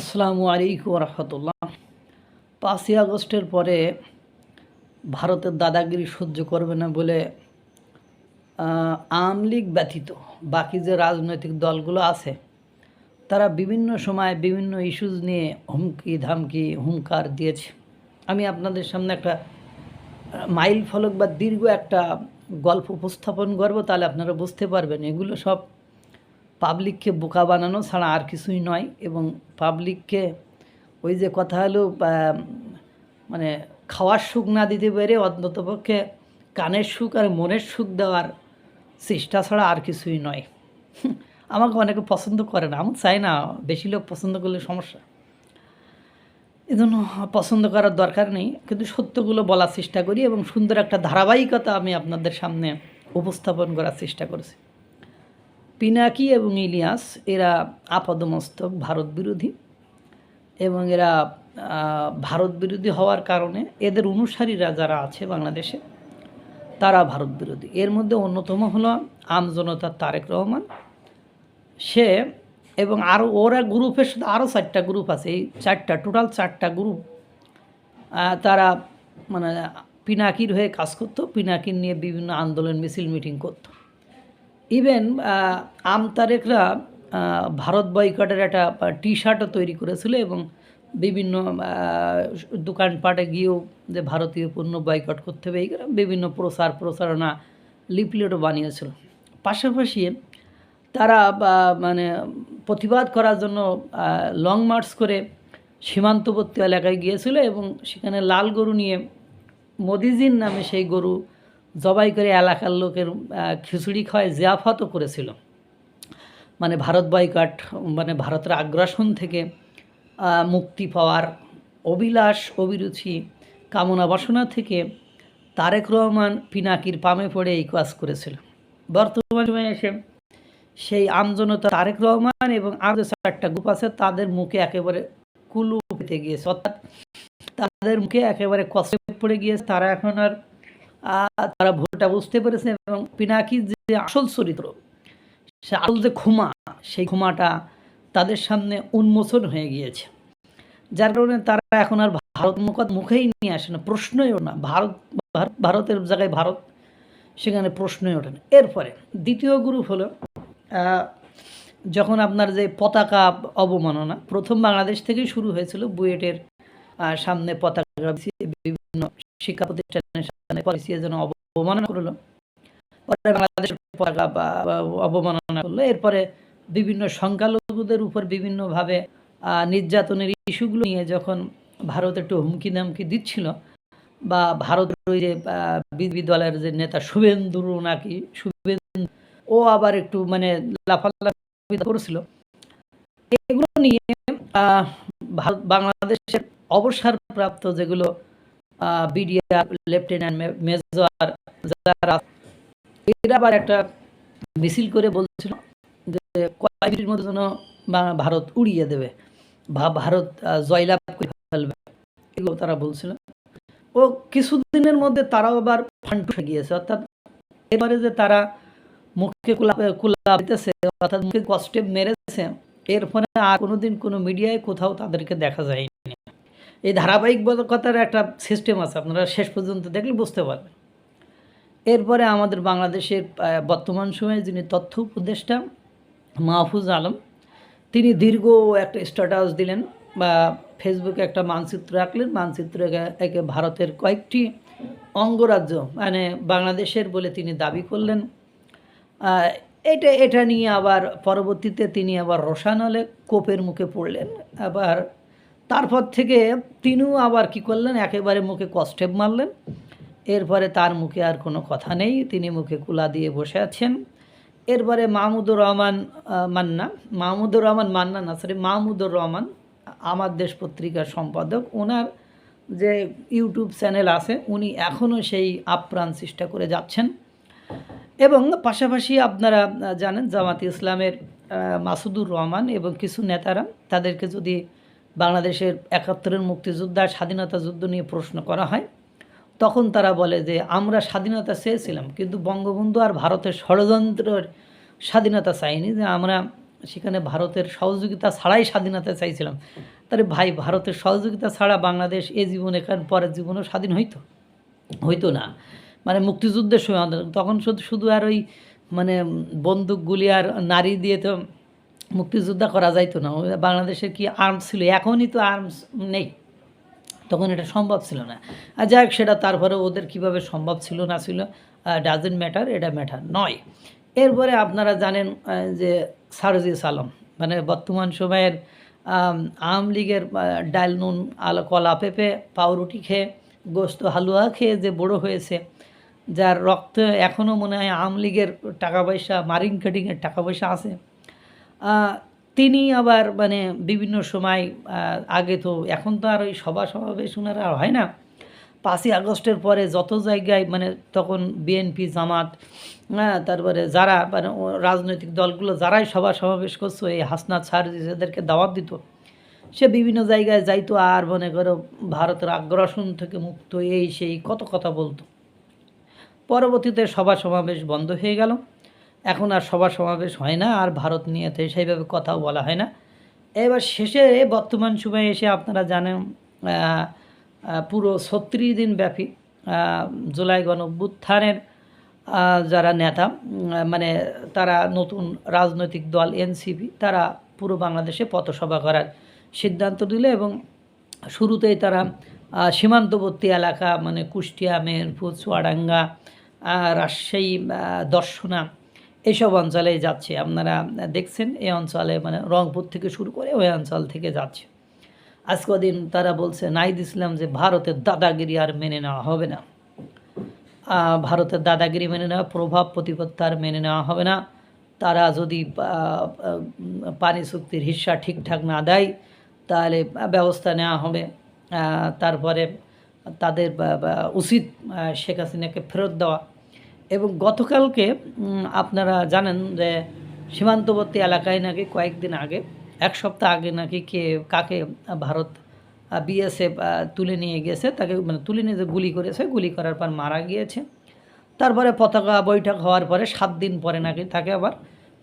আসসালামু আলাইকুম রহমতুল্লাহ পাঁচই আগস্টের পরে ভারতের দাদাগিরি সহ্য করবে না বলে আওয়ামী লীগ ব্যতীত বাকি যে রাজনৈতিক দলগুলো আছে, তারা বিভিন্ন সময় বিভিন্ন ইস্যুজ নিয়ে হুমকি, ধামকি, হুঙ্কার দিয়েছে। আমি আপনাদের সামনে একটা মাইল ফলক বা দীর্ঘ একটা গল্প উপস্থাপন করব, তাহলে আপনারা বুঝতে পারবেন। এগুলো সব পাবলিককে বোকা বানানো ছাড়া আর কিছুই নয় এবং পাবলিককে ওই যে কথা হলো মানে খাওয়ার সুখ না দিতে পেরে অন্ততপক্ষে কানের সুখ আর মনের সুখ দেওয়ার চেষ্টা ছাড়া আর কিছুই নয়। আমাকে অনেকে পছন্দ করে না, আমি চাই না বেশি লোক পছন্দ করলে সমস্যা। এই জন্য পছন্দ করার দরকার নেই, কিন্তু সত্যগুলো বলার চেষ্টা করি এবং সুন্দর একটা ধারাবাহিকতা আমি আপনাদের সামনে উপস্থাপন করার চেষ্টা করেছি। পিনাকি এবং ইলিয়াস, এরা আপাদমস্তক ভারত বিরোধী এবং এরা ভারত বিরোধী হওয়ার কারণে এদের অনুসারীরা যারা আছে বাংলাদেশে, তারা ভারত বিরোধী। এর মধ্যে অন্যতম হলো আমজনতার তারেক রহমান। সে এবং আরও ওরা গ্রুপের সাথে আরও চারটা গ্রুপ আছে। এই চারটা টোটাল চারটা গ্রুপ তারা মানে পিনাকির হয়ে কাজ করতো। পিনাকির নিয়ে বিভিন্ন আন্দোলন, মিছিল মিটিং করতো। ইভেন আমতারেকরা আহ, ভারত বয়কটের একটা টি শার্টও তৈরি করেছিল এবং বিভিন্ন দোকানপাটে গিয়েও যে ভারতীয় পণ্য বয়কট করতে হবে এই বিভিন্ন প্রচার প্রচারণা লিপলেটও বানিয়েছিল। পাশাপাশি তারা মানে প্রতিবাদ করার জন্য লং মার্চ করে সীমান্তবর্তী এলাকায় গিয়েছিল এবং সেখানে লাল গরু নিয়ে মোদিজির নামে সেই গরু জবাই করে এলাকার লোকের খিচুড়ি খাওয়ায় জিয়াফাতও করেছিল। মানে ভারত বয়কাট মানে ভারতের আগ্রাসন থেকে মুক্তি পাওয়ার অভিলাষ, অভিরুচি, কামনা বাসনা থেকে তারেক রহমান পিনাকির পামে পড়ে এই কাজ করেছিল। বর্তমান সময়ে এসে সেই আমজনতা তারেক রহমান এবং যে চারটা গ্রুপ আছে, তাদের মুখে একেবারে কুলু পেতে গিয়েছে। অর্থাৎ তাদের মুখে একেবারে কষ্ট পড়ে গিয়েছে। তারা এখন আর তারা ভুলটা বুঝতে পেরেছে এবং পিনাকির যে আসল চরিত্র, সে আসল যে ক্ষমা সেই ক্ষমাটা তাদের সামনে উন্মোচন হয়ে গিয়েছে। যার কারণে তারা এখন আর ভারত মুখ মুখেই নিয়ে আসে না, প্রশ্নই ওঠে না। ভারত ভারত- ভারতের জায়গায় ভারত সেখানে প্রশ্নই ওঠে না। এরপরে দ্বিতীয় গ্রুপ হলো যখন আপনার যে পতাকা অবমাননা, প্রথম বাংলাদেশ থেকেই শুরু হয়েছিল বুয়েটের সামনে পতাকা, বিভিন্ন শিক্ষা প্রতিষ্ঠানের সামনে পলিসির জন্য অবমাননা করল। পরে বাংলাদেশের অবমাননা করল। এরপরে বিভিন্ন সংখ্যালঘুদের উপর বিভিন্নভাবে নির্যাতনের ইস্যুগুলো নিয়ে যখন ভারত একটু হুমকি দামকি দিচ্ছিল বা ভারতের ওই যে বিবি দলের যে নেতা শুভেন্দু নাকি, শুভেন্দু, ও আবার একটু মানে লাফালাফি করেছিল। এগুলো নিয়ে বাংলাদেশের অবসরপ্রাপ্ত যেগুলো বিডিআর, লেফটেন্যান্ট মেজর যারা এরা আবার একটা মিছিল করে বলছিল যে মধ্যে যেন ভারত উড়িয়ে দেবে বা ভারত জয়লাভ করে ফেলবে। এগুলো তারা বলছিল। ও কিছুদিনের মধ্যে তারাও আবার ফান্ড গিয়েছে। অর্থাৎ এবারে যে তারা মুখে কুলা দিতেছে, অর্থাৎ মুখে কষ্টে মেরেছে, এর ফলে আর কোনোদিন কোনো মিডিয়ায় কোথাও তাদেরকে দেখা যায়নি। এই ধারাবাহিকতার একটা সিস্টেম আছে, আপনারা শেষ পর্যন্ত দেখলে বুঝতে পারবেন। এরপরে আমাদের বাংলাদেশের বর্তমান সময়ে যিনি তথ্য উপদেষ্টা মাহফুজ আলম, তিনি দীর্ঘ একটা স্ট্যাটাস দিলেন বা ফেসবুকে একটা মানচিত্র রাখলেন মানচিত্র একে- ভারতের কয়েকটি অঙ্গরাজ্য মানে বাংলাদেশের বলে তিনি দাবি করলেন। এটা এটা নিয়ে আবার পরবর্তীতে তিনি আবার রসানলে কোপের মুখে পড়লেন। আবার তারপর থেকে তিনিও আবার কি করলেন? একেবারে মুখে কষ্টেপ মারলেন। এরপরে তার মুখে আর কোনো কথা নেই। তিনি মুখে কুলা দিয়ে বসে আছেন। এরপরে মাহমুদুর রহমান মান্না, মাহমুদুর রহমান মান্না না সরি মাহমুদুর রহমান, আমার দেশ পত্রিকার সম্পাদক। ওনার যে ইউটিউব চ্যানেল আছে, উনি এখনও সেই আপ্রাণ চেষ্টা করে যাচ্ছেন। এবং পাশাপাশি আপনারা জানেন জামাত ইসলামের মাসুদুর রহমান এবং কিছু নেতারা, তাদেরকে যদি বাংলাদেশের একাত্তরের মুক্তিযোদ্ধা স্বাধীনতা যুদ্ধ নিয়ে প্রশ্ন করা হয়। তখন তারা বলে যে, আমরা স্বাধীনতা চেয়েছিলাম, কিন্তু বঙ্গবন্ধু আর ভারতের ষড়যন্ত্রের স্বাধীনতা চাইনি। যে আমরা সেখানে ভারতের সহযোগিতা ছাড়াই স্বাধীনতা চাইছিলাম। তাহলে ভাই, ভারতের সহযোগিতা ছাড়া বাংলাদেশ এ জীবনে পরের জীবনও স্বাধীন হইতো? হইতো না। মানে মুক্তিযুদ্ধের সময় তখন শুধু শুধু আর ওই মানে বন্দুকগুলি আর নারী দিয়ে তো মুক্তিযোদ্ধা করা যাইতো না। বাংলাদেশের কি আর্মস ছিল? এখনই তো আর্মস নেই। তখন এটা সম্ভব ছিল না। আর যাই হোক, সেটা তারপরে ওদের কীভাবে সম্ভব ছিল না ছিল ডাজেন্ট ম্যাটার এটা ম্যাটার নয়। এরপরে আপনারা জানেন যে সারজিস আলম মানে বর্তমান সময়ের আওয়ামী লীগের ডাল নুন, আল, কলা পেঁপে, পাউরুটি খেয়ে, গোস্ত, হালুয়া খেয়ে যে বড় হয়েছে, যার রক্ত এখনও মনে হয় আওয়ামী লীগের টাকা পয়সা মারিং কাটিংয়ের টাকা পয়সা আছে। তিনি আবার মানে বিভিন্ন সময় আগে তো এখন তো আর ওই সভা সমাবেশ ওনার হয় না। পাঁচই আগস্টের পরে যত জায়গায় মানে তখন বিএনপি, জামাত হ্যাঁ তারপরে যারা মানে রাজনৈতিক দলগুলো যারাই সভা সমাবেশ করছ, এই হাসনাত সার্জিস এদেরকে দাওয়াত দিত, সে বিভিন্ন জায়গায় যাইতো আর মনে করো ভারতের আগ্রাসন থেকে মুক্ত এই সেই কত কথা বলতো। পরবর্তীতে সভা সমাবেশ বন্ধ হয়ে গেল। এখন আর সভা সমাবেশ হয় না, আর ভারত নিয়ে তো সেইভাবে কথাও বলা হয় না। এবার শেষে বর্তমান সময়ে এসে আপনারা জানেন পুরো ছত্রিশ দিন ব্যাপী জুলাই গণভ্যুত্থানের যারা নেতা মানে তারা নতুন রাজনৈতিক দল এনসিপি, তারা পুরো বাংলাদেশে পথসভা করার সিদ্ধান্ত দিল এবং শুরুতেই তারা সীমান্তবর্তী এলাকা মানে কুষ্টিয়া, মেহেরপুর, চুয়াডাঙ্গা রাজশাহী দর্শনা এইসব অঞ্চলে যাচ্ছে। আপনারা দেখছেন এই অঞ্চলে মানে রংপুর থেকে শুরু করে ওই অঞ্চল থেকে যাচ্ছে। আজ দিন তারা বলছে নাইদ ইসলাম যে ভারতের দাদাগিরি আর মেনে নেওয়া হবে না। ভারতের দাদাগিরি মেনে নেওয়া, প্রভাব প্রতিপত্তি আর মেনে নেওয়া হবে না। তারা যদি পানি চুক্তির হিস্সা ঠিকঠাক না দেয়, তাহলে ব্যবস্থা নেওয়া হবে। তারপরে তাদের উচিত শেখ হাসিনাকে ফেরত দেওয়া। এবং গতকালকে আপনারা জানেন যে সীমান্তবর্তী এলাকায় নাকি কয়েকদিন আগে, এক সপ্তাহ আগে নাকি কে, কাকে ভারত বিএসএফ তুলে নিয়ে গেছে, তাকে মানে তুলে নিয়ে গুলি করেছে, গুলি করার পর মারা গিয়েছে। তারপরে পতাকা বৈঠক হওয়ার পরে সাত দিন পরে নাকি তাকে আবার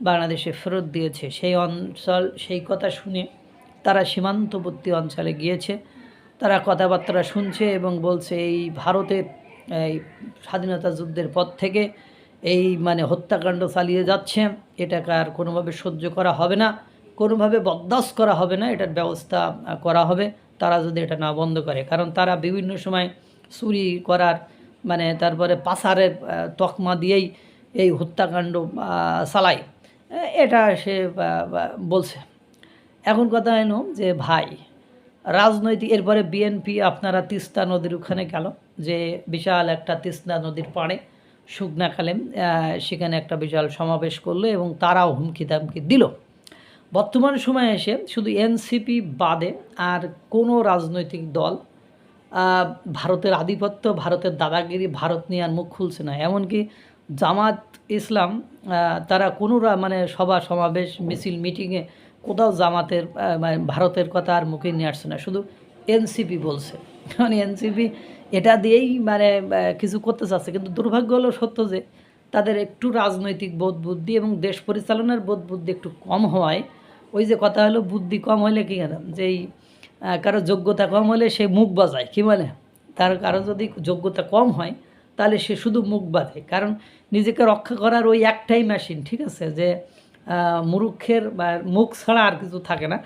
বাংলাদেশে ফেরত দিয়েছে। সেই অঞ্চল, সেই কথা শুনে তারা সীমান্তবর্তী অঞ্চলে গিয়েছে। তারা কথাবার্তা শুনছে এবং বলছে, এই ভারতের এই স্বাধীনতা যুদ্ধের পর থেকে এই মানে হত্যাকাণ্ড চালিয়ে যাচ্ছে। এটাকে আর কোনোভাবে সহ্য করা হবে না, কোনোভাবে বরদাস্ত করা হবে না, এটার ব্যবস্থা করা হবে। তারা যদি এটা না বন্ধ করে, কারণ তারা বিভিন্ন সময় চুরি করার মানে তারপরে পাসারের তকমা দিয়েই এই হত্যাকাণ্ড চালায়। এটা সে বলছে। এখন কথা এলো যে ভাই রাজনৈতিক, এরপরে বিএনপি আপনারা তিস্তা নদীর ওখানে গেল, যে বিশাল একটা তিস্তা নদীর পাড়ে শুকনা কালেম সেখানে একটা বিশাল সমাবেশ করল এবং তারাও হুমকি দামকি দিল। বর্তমান সময়ে এসে শুধু এনসিপি বাদে আর কোনো রাজনৈতিক দল ভারতের আধিপত্য, ভারতের দাদাগিরি, ভারত নিয়ে আর মুখ খুলছে না। এমনকি জামাত ইসলাম তারা কোনো মানে সভা সমাবেশ মিছিল, মিটিংয়ে কোথাও জামাতের মানে ভারতের কথা আর মুখে নিয়ে আসছে না, শুধু এনসিপি বলছে। মানে এনসিপি এটা দিয়েই মানে কিছু করতে চাচ্ছে, কিন্তু দুর্ভাগ্য হলো সত্য যে তাদের একটু রাজনৈতিক বোধ বুদ্ধি এবং দেশ পরিচালনার বোধ বুদ্ধি একটু কম হওয়ায় ওই যে কথা হলো, বুদ্ধি কম হলে কি হয় যে এই কারও যোগ্যতা কম হলে সে মুখ বাজায়, কি বলে? তার কারও যদি যোগ্যতা কম হয়, তাহলে সে শুধু মুখ বাঁধে। কারণ নিজেকে রক্ষা করার ওই একটাই মেশিন ঠিক আছে? যে মুরুক্ষের বা মুখ ছাড়া আর কিছু থাকে না।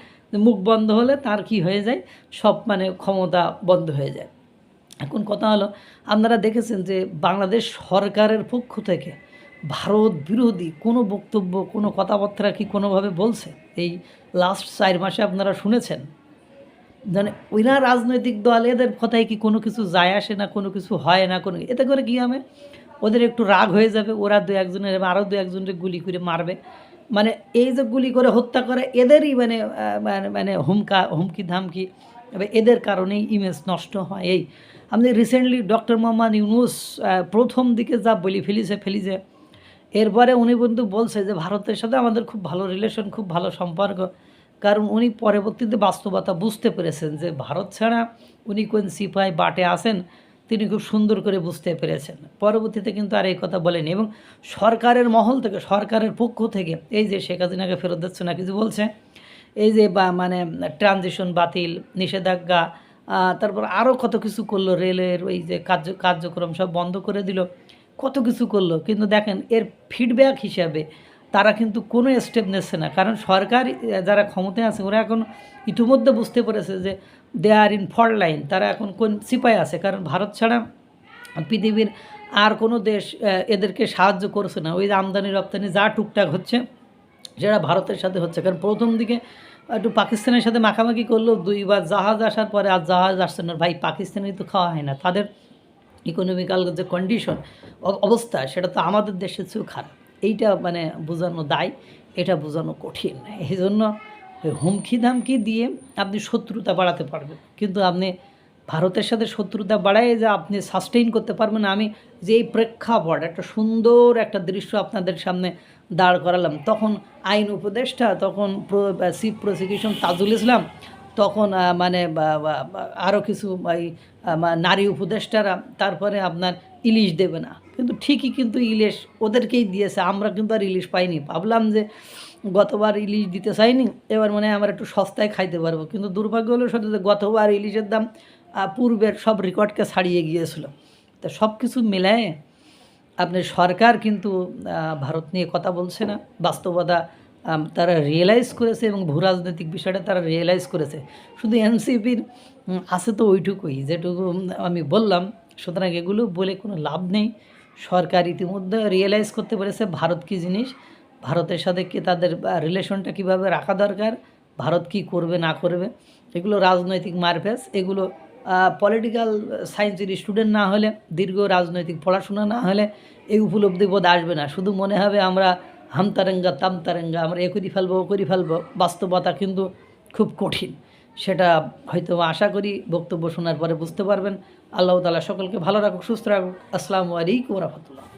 মুখ বন্ধ হলে তার কি হয়ে যায়? সব মানে ক্ষমতা বন্ধ হয়ে যায়। এখন কথা হলো, আপনারা দেখেছেন যে বাংলাদেশ সরকারের পক্ষ থেকে ভারত বিরোধী কোনো বক্তব্য, কোনো কথাবার্তা কি কোনোভাবে বলছে? এই লাস্ট চার মাসে আপনারা শুনেছেন? মানে ওইরা রাজনৈতিক দল, এদের কথায় কি কোনো কিছু যায় আসে না, কোনো কিছু হয় না, কোনো এতে করে কি হবে? ওদের একটু রাগ হয়ে যাবে, ওরা দু একজনের আরও দু একজনের গুলি করে মারবে। মানে এই যে গুলি করে হত্যা করে, এদেরই মানে মানে মানে হুমকা, হুমকি ধামকি এদের কারণেই ইমেজ নষ্ট হয়। এই আপনি রিসেন্টলি ডক্টর মোহাম্মদ ইউনুস প্রথম দিকে যা বলি, ফেলিছে ফেলিছে, এরপরে উনি কিন্তু বলছে যে ভারতের সাথে আমাদের খুব ভালো রিলেশন খুব ভালো সম্পর্ক। কারণ উনি পরবর্তীতে বাস্তবতা বুঝতে পেরেছেন যে ভারত ছাড়া উনি কোন সিপাই বাটে আসেন তিনি খুব সুন্দর করে বুঝতে পেরেছেন। পরবর্তীতে কিন্তু আর এই কথা বলেনি এবং সরকারের মহল থেকে, সরকারের পক্ষ থেকে এই যে শেখ হাসিনাকে ফেরত দিচ্ছে না, কিছু বলছে? এই যে বা মানে ট্রানজিশন বাতিল, নিষেধাজ্ঞা তারপর আরও কত কিছু করল, রেলের ওই যে কার্য, কার্যক্রম সব বন্ধ করে দিল, কত কিছু করল। কিন্তু দেখেন, এর ফিডব্যাক হিসাবে তারা কিন্তু কোনো স্টেপ নিচ্ছে না। কারণ সরকার যারা ক্ষমতায় আছে, ওরা এখন ইতিমধ্যে বুঝতে পেরেছে যে they are in fault line তারা এখন কোন সিপাই আছে। কারণ ভারত ছাড়া পৃথিবীর আর কোনো দেশ এদেরকে সাহায্য করছে না। ওই আমদানি রপ্তানি যা টুকটাক হচ্ছে যেটা ভারতের সাথে হচ্ছে। কারণ প্রথম দিকে একটু পাকিস্তানের সাথে মাখামাখি করল দুইবার জাহাজ আসার পরে আর জাহাজ আসছে না। ভাই, পাকিস্তানি তো খাওয়া হয় না। তাদের ইকোনমিক্যাল যে কন্ডিশন অবস্থা, সেটা তো আমাদের দেশের চেয়েও খারাপ। এইটা মানে বোঝানো দায়, এটা বোঝানো কঠিন। এই জন্য হুমকি ধামকি দিয়ে আপনি শত্রুতা বাড়াতে পারবেন। কিন্তু আপনি ভারতের সাথে শত্রুতা বাড়ায় যে আপনি সাস্টেইন করতে পারবেন আমি যে এই প্রেক্ষাপট, একটা সুন্দর একটা দৃশ্য আপনাদের সামনে দাঁড় করালাম। তখন আইন উপদেষ্টা, তখন চিফ প্রসিকিউশন তাজুল ইসলাম, তখন মানে আরও কিছু নারী উপদেষ্টারা, তারপরে আপনার ইলিশ দেবে না। কিন্তু ঠিকই কিন্তু ইলিশ ওদেরকেই দিয়েছে, আমরা কিন্তু আর ইলিশ পাইনি। ভাবলাম যে গতবার ইলিশ দিতে চাইনি, এবার মনে আমরা একটু সস্তায় খাইতে পারব। কিন্তু দুর্ভাগ্য হলো সেটা যে গতবার ইলিশের দাম পূর্বের সব রেকর্ডকে ছাড়িয়ে গিয়েছিল। তা সব কিছু মেলায় আপনার সরকার কিন্তু ভারত নিয়ে কথা বলছে না, বাস্তবতা তারা রিয়েলাইজ করেছে এবং ভূ রাজনৈতিক বিষয়টা তারা রিয়েলাইজ করেছে। শুধু এনসিপির আছে তো ওইটুকুই, যেটুকু আমি বললাম, সুতরাং এগুলো বলে কোনো লাভ নেই। সরকার ইতিমধ্যে রিয়েলাইজ করতে পেরেছে ভারত কী জিনিস, ভারতের সাথে কি তাদের রিলেশনটা কীভাবে রাখা দরকার, ভারত কি করবে, না করবে, এগুলো রাজনৈতিক মারপ্যাচ এগুলো পলিটিক্যাল সায়েন্সের স্টুডেন্ট না হলে, দীর্ঘ রাজনৈতিক পড়াশোনা না হলে, এই উপলব্ধি বোধ আসবে না। শুধু মনে হবে আমরা হামতারেঙ্গা, তামতারেঙ্গা, আমরা এ করি ফেলব, ও করি ফেলব, বাস্তবতা কিন্তু খুব কঠিন। সেটা হয়তো আশা করি বক্তব্য শোনার পরে বুঝতে পারবেন। আল্লাহ তালা সকলকে ভালো রাখুক, সুস্থ রাখুক। আসসালামু আলাইকুম রহমতুল্লাহ।